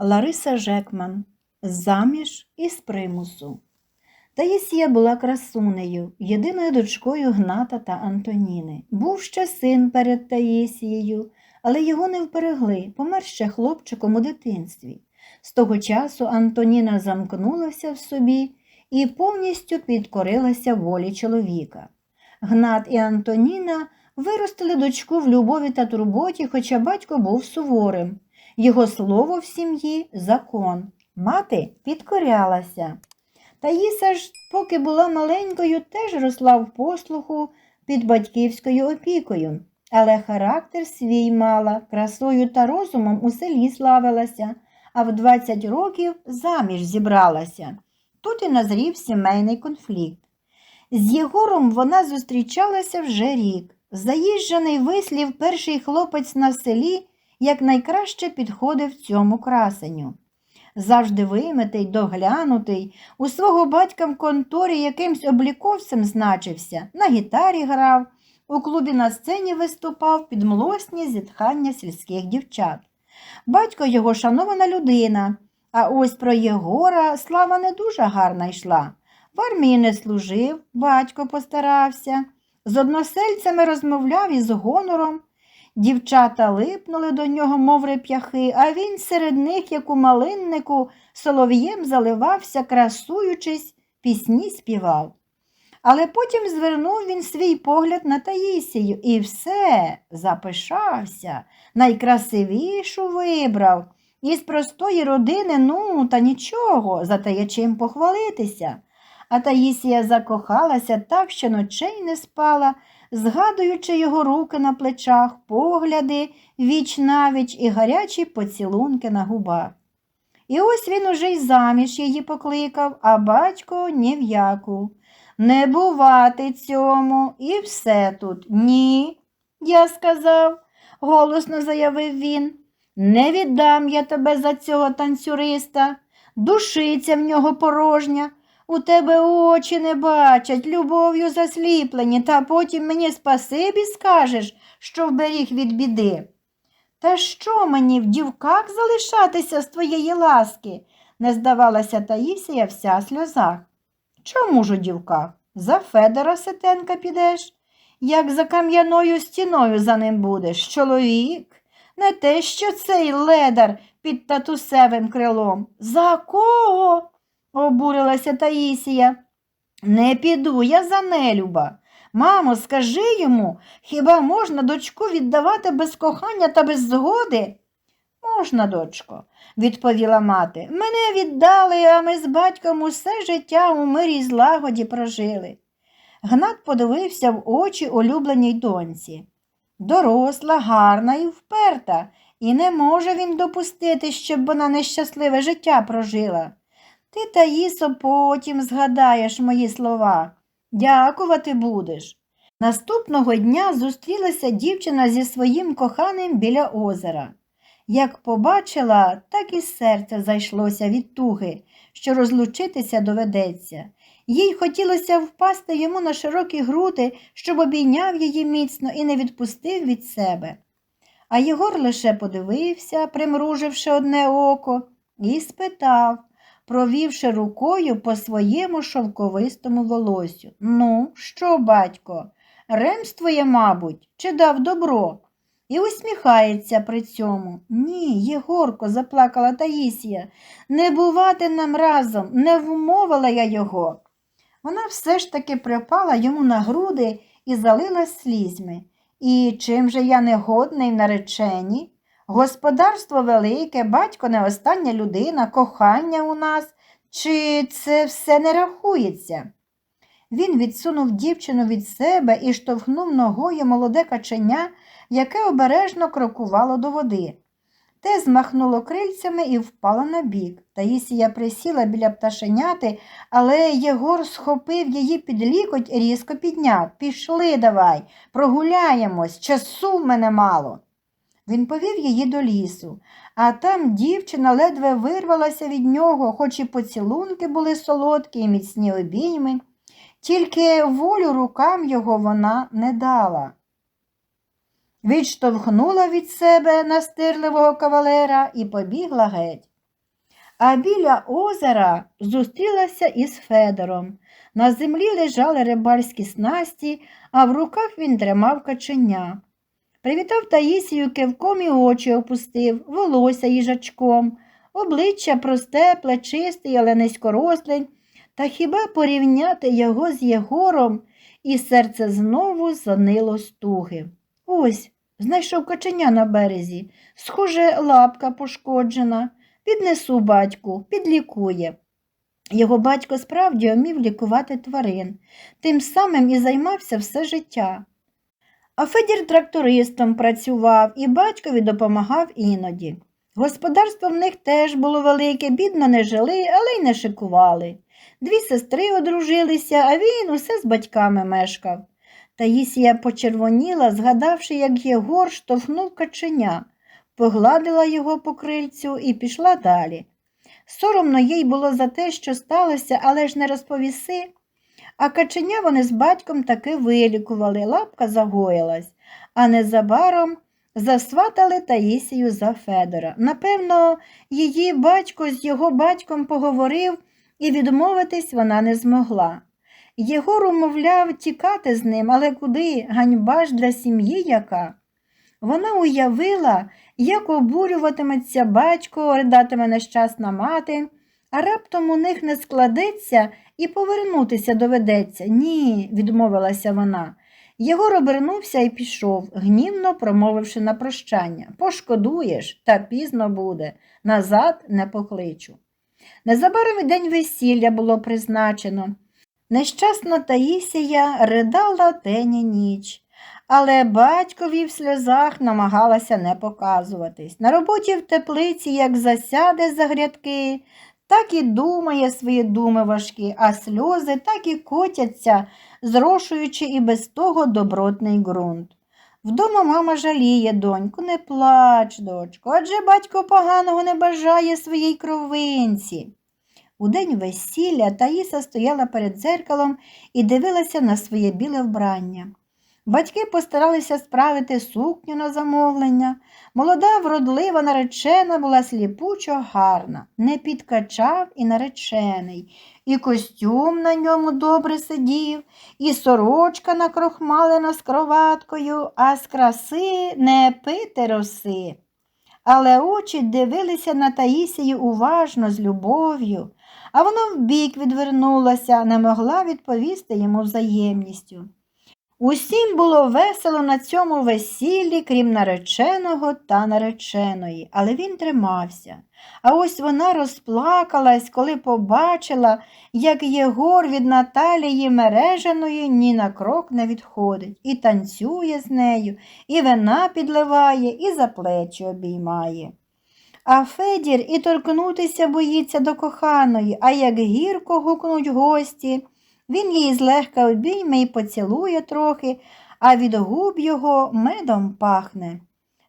Лариса Жекман Заміж із примусу. Таїсія була красунею, єдиною дочкою Гната та Антоніни. Був ще син перед Таїсією, але його не вперегли, помер ще хлопчиком у дитинстві. З того часу Антоніна замкнулася в собі і повністю підкорилася волі чоловіка. Гнат і Антоніна виростили дочку в любові та турботі, хоча батько був суворим. Його слово в сім'ї закон. Мати підкорялася. Таїса ж, поки була маленькою, теж росла в послуху під батьківською опікою, але характер свій мала, красою та розумом у селі славилася, а в 20 років заміж зібралася. Тут і назрів сімейний конфлікт. З Єгором вона зустрічалася вже рік. Заїжджений вислів перший хлопець на селі якнайкраще підходив цьому красеню. Завжди вимитий, доглянутий, у свого батька в конторі якимсь обліковцем значився, на гітарі грав, у клубі на сцені виступав під млосні зітхання сільських дівчат. Батько його шанована людина, а ось про Єгора слава не дуже гарна йшла. В армії не служив, батько постарався. З односельцями розмовляв із гонором. Дівчата липнули до нього, мов реп'яхи, а він серед них, як у малиннику, солов'єм заливався, красуючись, пісні співав. Але потім звернув він свій погляд на Таїсію і все запишався, найкрасивішу вибрав. Із простої родини, ну, та нічого, зате є чим похвалитися. А Таїсія закохалася так, що ночей не спала, згадуючи його руки на плечах, погляди віч навіч і гарячі поцілунки на губах. І ось він уже й заміж її покликав, а батько ні в яку. Не бувати цьому, і все тут. Ні, я сказав, голосно заявив він. Не віддам я тебе за цього танцюриста, душиця в нього порожня. У тебе очі не бачать, любов'ю засліплені, та потім мені спасибі скажеш, що вберіг від біди. Та що мені в дівках залишатися з твоєї ласки? не здавалася Таїсія вся сльозах. Чому ж у дівках? За Федора Сетенка підеш? Як за кам'яною стіною за ним будеш, чоловік? Не те, що цей ледар під татусевим крилом. За кого? Обурилася Таїсія. Не піду я за нелюба. Мамо, скажи йому, хіба можна дочку віддавати без кохання та без згоди? Можна, дочко, відповіла мати. Мене віддали, а ми з батьком усе життя у мирі й злагоді прожили. Гнат подивився в очі улюбленій доньці. Доросла, гарна і вперта, і не може він допустити, щоб вона нещасливе життя прожила. Ти, Таїсо, потім згадаєш мої слова. Дякувати будеш. Наступного дня зустрілася дівчина зі своїм коханим біля озера. Як побачила, так і серце зайшлося від туги, що розлучитися доведеться. Їй хотілося впасти йому на широкі груди, щоб обійняв її міцно і не відпустив від себе. А Єгор лише подивився, примруживши одне око, і спитав, провівши рукою по своєму шовковистому волосю. Ну, що, батько, ремствує, мабуть, чи дав добро? І усміхається при цьому. Ні, Єгорко, заплакала Таїсія, не бувати нам разом, не вмовила я його. Вона все ж таки припала йому на груди і залилась слізьми. І чим же я негодний в нареченні? Господарство велике, батько не остання людина, кохання у нас, чи це все не рахується? Він відсунув дівчину від себе і штовхнув ногою молоде каченя, яке обережно крокувало до води. Те змахнуло крильцями і впало на бік. Таїсія присіла біля пташеняти, але Єгор схопив її під лікоть і різко підняв. Пішли давай, прогуляємось, часу в мене мало. Він повів її до лісу, а там дівчина ледве вирвалася від нього, хоч і поцілунки були солодкі і міцні обійми, тільки волю рукам його вона не дала. Відштовхнула від себе настирливого кавалера і побігла геть. а біля озера зустрілася із Федором. На землі лежали рибальські снасті, а в руках він тримав каченя. Привітав Таїсію кивком і очі опустив, волосся їжачком, обличчя просте, плечисте, але низькоросле, та хіба порівняти його з Єгором, і серце знову занило стуги. Ось, знайшов каченя на березі, схоже, лапка пошкоджена. Піднесу батьку, підлікує. Його батько справді умів лікувати тварин, тим самим і займався все життя. А Федір трактористом працював і батькові допомагав іноді. Господарство в них теж було велике, бідно не жили, але й не шикували. Дві сестри одружилися, а він усе з батьками мешкав. Таїсія почервоніла, згадавши, як Єгор штовхнув каченя, погладила його по крильцю і пішла далі. Соромно їй було за те, що сталося, але ж не розповіси. А каченя вони з батьком таки вилікували, лапка загоїлась, а незабаром засватали Таїсію за Федора. Напевно, її батько з його батьком поговорив, і відмовитись вона не змогла. Єгор умовляв тікати з ним, але куди ганьба ж для сім'ї яка? Вона уявила, як обурюватиметься батько, ридатиме нещасна мати, а раптом у них не складеться і повернутися доведеться. Ні, відмовилася вона. Єгор обернувся і пішов, гнівно промовивши на прощання. Пошкодуєш, та пізно буде, назад не покличу. Незабаром і день весілля було призначено. Нещасна Таїсія ридала день ніч, але батькові в сльозах намагалася не показуватись. На роботі в теплиці як засяде за грядки, так і думає свої думи важкі, а сльози так і котяться, зрошуючи і без того добротний ґрунт. Вдома мама жаліє доньку, не плач, дочко, адже батько поганого не бажає своїй кровинці. У день весілля Таїса стояла перед дзеркалом і дивилася на своє біле вбрання. Батьки постаралися справити сукню на замовлення. Молода, вродлива наречена була сліпучо гарна, не підкачав і наречений, і костюм на ньому добре сидів, і сорочка накрохмалена з кроваткою, а з краси не пити роси. Але очі дивилися на Таїсію уважно, з любов'ю, а вона вбік відвернулася, не могла відповісти йому взаємністю. Усім було весело на цьому весіллі, крім нареченого та нареченої, але він тримався. А ось вона розплакалась, коли побачила, як Єгор від Наталії мереженої ні на крок не відходить, і танцює з нею, і вина підливає, і за плечі обіймає. А Федір і торкнутися боїться до коханої, а як гірко гукнуть гості. Він її злегка обійме і поцілує трохи, а від губ його медом пахне.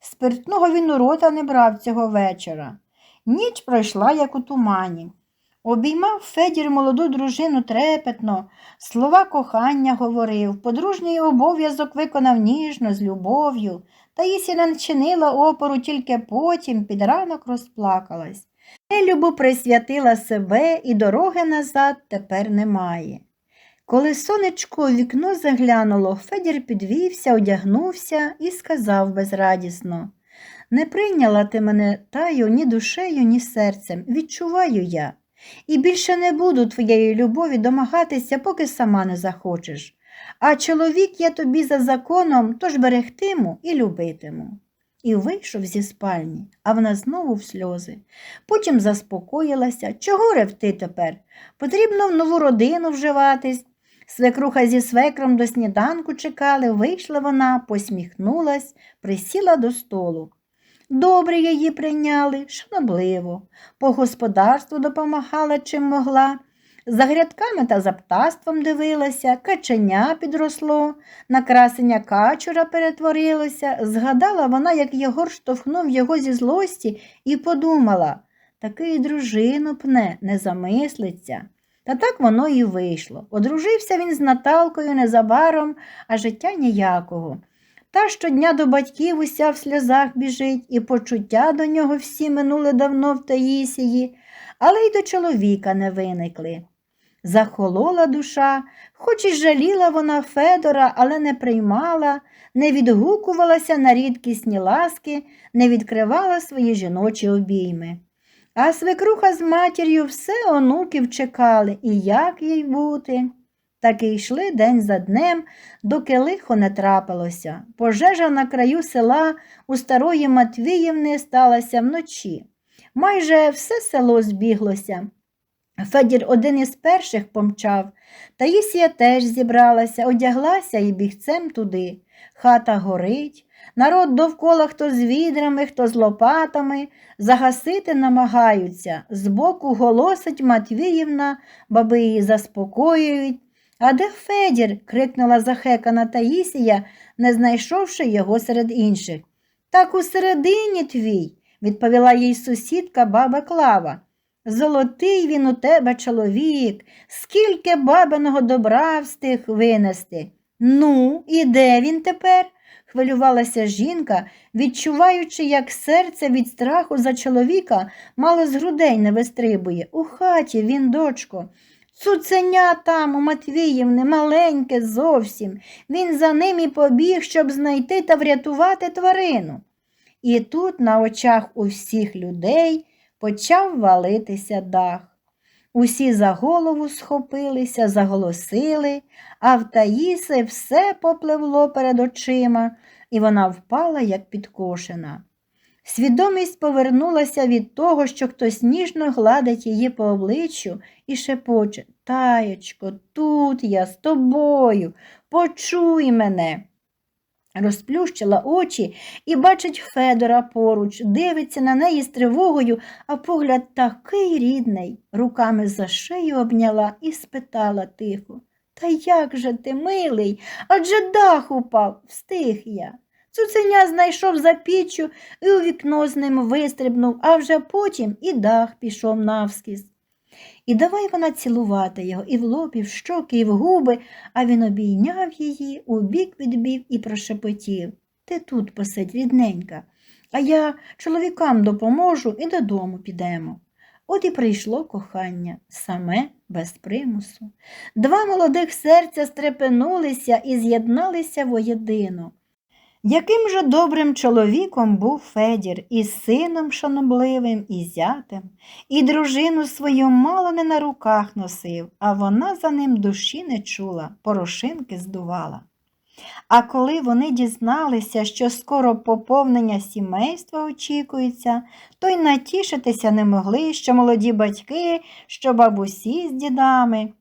Спиртного він у рота не брав цього вечора. Ніч пройшла, як у тумані. Обіймав Федір молоду дружину трепетно, слова кохання говорив, подружній обов'язок виконав ніжно, з любов'ю, та Ісіна не чинила опору, тільки потім під ранок розплакалась. Нелюбу присвятила себе і дороги назад тепер немає. Коли сонечко у вікно заглянуло, Федір підвівся, одягнувся і сказав безрадісно Не прийняла ти мене таю ні душею, ні серцем. Відчуваю я. І більше не буду твоєї любові домагатися, поки сама не захочеш. А чоловік я тобі за законом, тож берегтиму і любитиму. І вийшов зі спальні, а вона знову в сльози. Потім заспокоїлася. Чого ревти тепер? Потрібно в нову родину вживатись. Свекруха зі свекром до сніданку чекали, вийшла вона, посміхнулась, присіла до столу. Добре її прийняли, шанобливо, по господарству допомагала чим могла. За грядками та за птаством дивилася, каченя підросло, на красення качура перетворилося. Згадала вона, як Єгор штовхнув його зі злості, і подумала такий дружину пне, не замислиться. Та так воно і вийшло. Одружився він з Наталкою незабаром, а життя ніякого. Та щодня до батьків уся в сльозах біжить, і почуття до нього всі минули давно в Таїсії, але й до чоловіка не виникли. Захолола душа, хоч і жаліла вона Федора, але не приймала, не відгукувалася на рідкісні ласки, не відкривала свої жіночі обійми. А свекруха з матір'ю все онуків чекали, і як їй бути. Так і йшли день за днем, доки лихо не трапилося. Пожежа на краю села у старої Матвіївни сталася вночі. Майже все село збіглося. Федір один із перших помчав. Таїсія теж зібралася, одяглася і бігцем туди. Хата горить, народ довкола хто з відрами, хто з лопатами, загасити намагаються. Збоку голосить Матвіївна, баби її заспокоюють. А де Федір? крикнула захекана Таїсія, не знайшовши його серед інших. Так усередині твій, відповіла їй сусідка баба Клава. Золотий він у тебе чоловік, скільки бабиного добра встиг винести. Ну, і де він тепер? Хвилювалася жінка, відчуваючи, як серце від страху за чоловіка мало з грудей не вистрибує. У хаті він, дочко. Цуценя там у Матвіївни, маленьке зовсім. Він за ним і побіг, щоб знайти та врятувати тварину. І тут на очах у всіх людей почав валитися дах. Усі за голову схопилися, заголосили, а в Таїси все попливло перед очима, і вона впала, як підкошена. Свідомість повернулася від того, що хтось ніжно гладить її по обличчю і шепоче Таєчко, тут я з тобою, почуй мене. Розплющила очі і бачить Федора поруч, дивиться на неї з тривогою, а погляд такий рідний, руками за шию обняла і спитала тихо. Та як же ти, милий? Адже дах упав, встиг я. Цуценя знайшов за піччю і у вікно з ним вистрибнув, а вже потім і дах пішов навскіз. І давай вона цілувати його і в лоб, і в щоки, і в губи, а він обійняв її, убік відбів і прошепотів. Ти тут посидь, рідненька, а я чоловікам допоможу і додому підемо. От і прийшло кохання, саме без примусу. Два молодих серця стрепенулися і з'єдналися воєдино. Яким же добрим чоловіком був Федір, і сином шанобливим, і зятем, і дружину свою мало не на руках носив, а вона за ним душі не чула, порошинки здувала. А коли вони дізналися, що скоро поповнення сімейства очікується, то й натішитися не могли, що молоді батьки, що бабусі з дідами.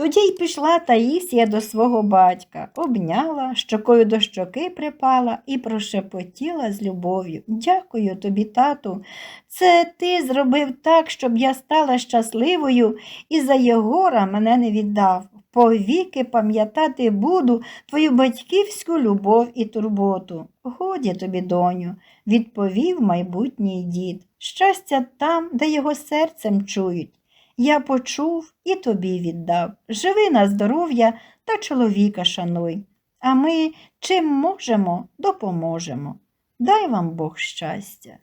Тоді й пішла Таїсія до свого батька, обняла, щокою до щоки припала і прошепотіла з любов'ю. Дякую тобі, тату. Це ти зробив так, щоб я стала щасливою і за Єгора мене не віддав. Повіки пам'ятати буду твою батьківську любов і турботу. Годі тобі, доню, відповів майбутній дід. Щастя там, де його серцем чують. Я почув і тобі віддав. Живи на здоров'я та чоловіка шануй. А ми чим можемо, допоможемо. Дай вам Бог щастя.